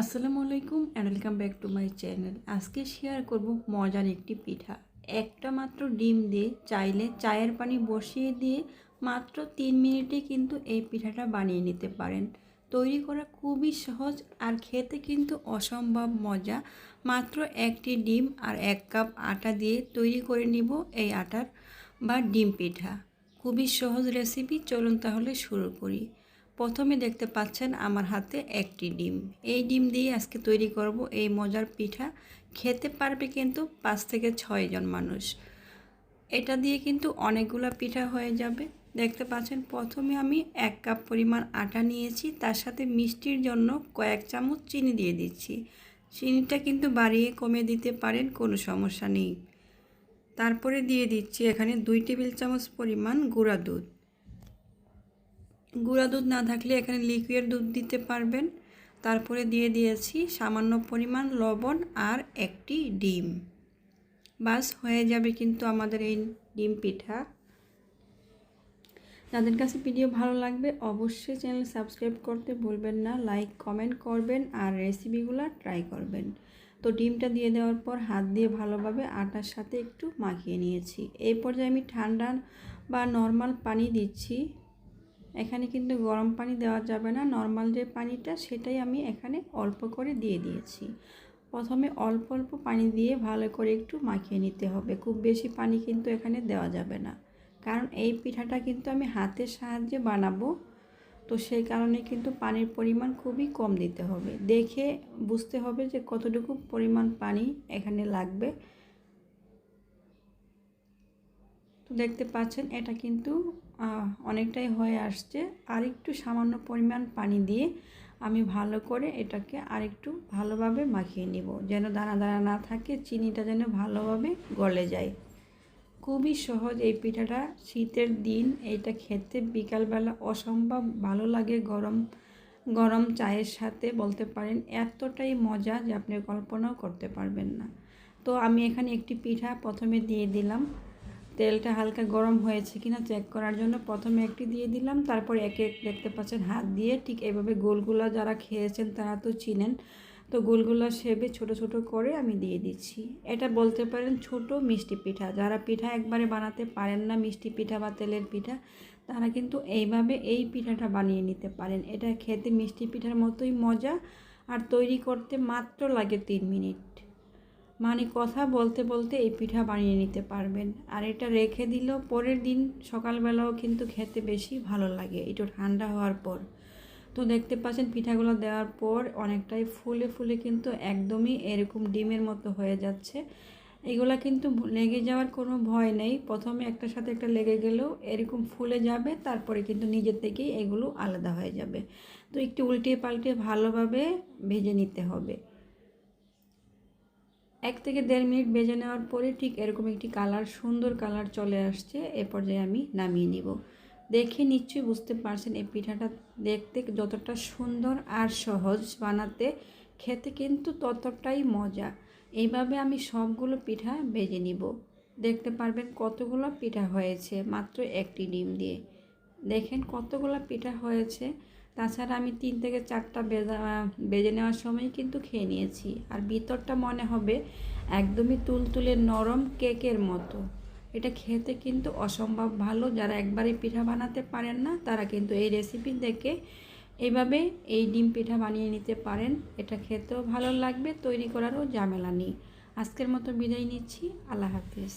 আসসালামু আলাইকুম and welcome back to my channel আজকে শেয়ার করব মজার একটি পিঠা। একটা মাত্র ডিম দিয়ে চাইলে চায়ের পানি বসিয়ে দিয়ে মাত্র তিন মিনিটে কিন্তু এই পিঠাটা বানিয়ে নিতে পারেন। তৈরি করা খুবই সহজ আর খেতে কিন্তু অসম্ভব মজা। মাত্র একটি ডিম আর এক কাপ আটা দিয়ে তৈরি করে নিব এই আটার বা ডিম পিঠা। খুবই সহজ রেসিপি চলুন তাহলে শুরু করি। প্রথমে দেখতে পাচ্ছেন আমার হাতে একটি ডিম। এই ডিম দিয়ে আজকে তৈরি করব এই মজার পিঠা। খেতে পারবে কিন্তু পাঁচ থেকে ছয়জন মানুষ। এটা দিয়ে কিন্তু অনেকগুলো পিঠা হয়ে যাবে। দেখতে পাচ্ছেন, প্রথমে আমি এক কাপ পরিমাণ আটা নিয়েছি, তার সাথে মিষ্টির জন্য কয়েক চামচ চিনি দিয়ে দিচ্ছি। চিনিটা কিন্তু বাড়িয়ে কমে দিতে পারেন, কোনো সমস্যা নেই। তারপরে দিয়ে দিচ্ছি এখানে দুই টেবিল চামচ পরিমাণ গুঁড়া দুধ। গুঁড়া দুধ না থাকলে এখানে লিকুইড দুধ দিতে পারবেন। তারপরে দিয়ে দিয়েছি সামান্য পরিমাণ লবণ আর একটি ডিম। বাস, হয়ে যাবে কিন্তু আমাদের এই ডিম পিঠা। যাদের কাছে ভিডিও ভালো লাগবে অবশ্যই চ্যানেল সাবস্ক্রাইব করতে ভুলবেন না, লাইক, কমেন্ট করবেন আর রেসিপিগুলো ট্রাই করবেন। তো ডিমটা দিয়ে দেওয়ার পর হাত দিয়ে ভালোভাবে আটার সাথে একটু মাখিয়ে নিয়েছি। এই পর্যায়ে আমি ঠান্ডা বা নর্মাল পানি দিচ্ছি। এখানে কিন্তু গরম পানি দেওয়া যাবে না। নর্মাল যে পানিটা, সেটাই আমি এখানে অল্প করে দিয়ে দিয়েছি। প্রথমে অল্প অল্প পানি দিয়ে ভালো করে একটু মাখিয়ে নিতে হবে। খুব বেশি পানি কিন্তু এখানে দেওয়া যাবে না। কারণ এই পিঠাটা কিন্তু আমি হাতের সাহায্যে বানাবো। তো সেই কারণে কিন্তু পানির পরিমাণ খুবই কম দিতে হবে। দেখে বুঝতে হবে যে কতটুকু পরিমাণ পানি এখানে লাগবে তো দেখতে পাচ্ছেন, এটা কিন্তু অনেকটাই হয়ে আসছে। আর একটু সামান্য পরিমাণ পানি দিয়ে আমি ভালো করে এটাকে আরেকটু ভালোভাবে মাখিয়ে নিব, যেন দানা দানা না থাকে, চিনিটা যেন ভালোভাবে গলে যায়। খুবই সহজ এই পিঠাটা, শীতের দিন এইটা খেতে বিকালবেলা অসম্ভব ভালো লাগে গরম গরম চায়ের সাথে বলতে পারেন, এতটাই মজা যে আপনি কল্পনাও করতে পারবেন না। তো আমি এখানে একটি পিঠা প্রথমে দিয়ে দিলাম। তেলটা হালকা গরম হয়েছে কিনা চেক করার জন্য প্রথমে একটি দিয়ে দিলাম, তারপর একে এক দেখতে পাচ্ছেন হাত দিয়ে ঠিক এভাবে গোলগুলা যারা খেয়েছেন তারা তো চিনেন। তো গোলগুলা সেবে ছোট ছোট করে আমি দিয়ে দিচ্ছি। এটা বলতে পারেন ছোট মিষ্টি পিঠা। যারা পিঠা একবারে বানাতে পারেন না, মিষ্টি পিঠা বা তেলের পিঠা, তারা কিন্তু এইভাবে এই পিঠাটা বানিয়ে নিতে পারেন। এটা খেতে মিষ্টি পিঠার মতোই মজা, আর তৈরি করতে মাত্র লাগে তিন মিনিট। মানে কথা বলতে বলতে এই পিঠা বানিয়ে নিতে পারবেন। আর এটা রেখে দিলেও পরের দিন সকালবেলাও কিন্তু খেতে বেশি ভালো লাগে, একটু ঠান্ডা হওয়ার পর। তো দেখতে পাচ্ছেন পিঠাগুলো দেওয়ার পর অনেকটাই ফুলে ফুলে কিন্তু একদমই এরকম ডিমের মতো হয়ে যাচ্ছে। এগুলা কিন্তু লেগে যাওয়ার কোনো ভয় নেই, প্রথমে একটার সাথে একটা লেগে গেলেও এরকম ফুলে যাবে, তারপরে কিন্তু নিজের থেকেই এগুলো আলাদা হয়ে যাবে। তো একটু উল্টে পাল্টে ভালোভাবে ভেজে নিতে হবে। এক থেকে দেড় মিনিট বেজে নেওয়ার পরে ঠিক এরকম একটি কালার, সুন্দর কালার চলে আসছে। এ পর্যায়ে আমি নামিয়ে নিব। দেখে নিশ্চয়ই বুঝতে পারছেন এই পিঠাটা দেখতে যতটা সুন্দর আর সহজ বানাতে। খেতে কিন্তু ততটাই মজা। এইভাবে আমি সবগুলো পিঠা বেজে নিব। দেখতে পারবেন কতগুলো পিঠা হয়েছে, মাত্র একটি ডিম দিয়ে। দেখেন কতগুলো পিঠা হয়েছে। তাছাড়া আমি তিন থেকে চারটা বেজা, বেজে নেওয়ার সময় কিন্তু খেয়ে নিয়েছি। আর ভিতরটা মনে হবে একদমই তুলতুলে নরম কেকের মতো। এটা খেতে কিন্তু অসম্ভব ভালো। যারা একবারে পিঠা বানাতে পারেন না, তারা কিন্তু এই রেসিপি দেখে এইভাবে এই ডিম পিঠা বানিয়ে নিতে পারেন। এটা খেতেও ভালো লাগবে, তৈরি করারও ঝামেলা নেই। আজকের মতো বিদায় নিচ্ছি। আল্লাহ হাফিজ।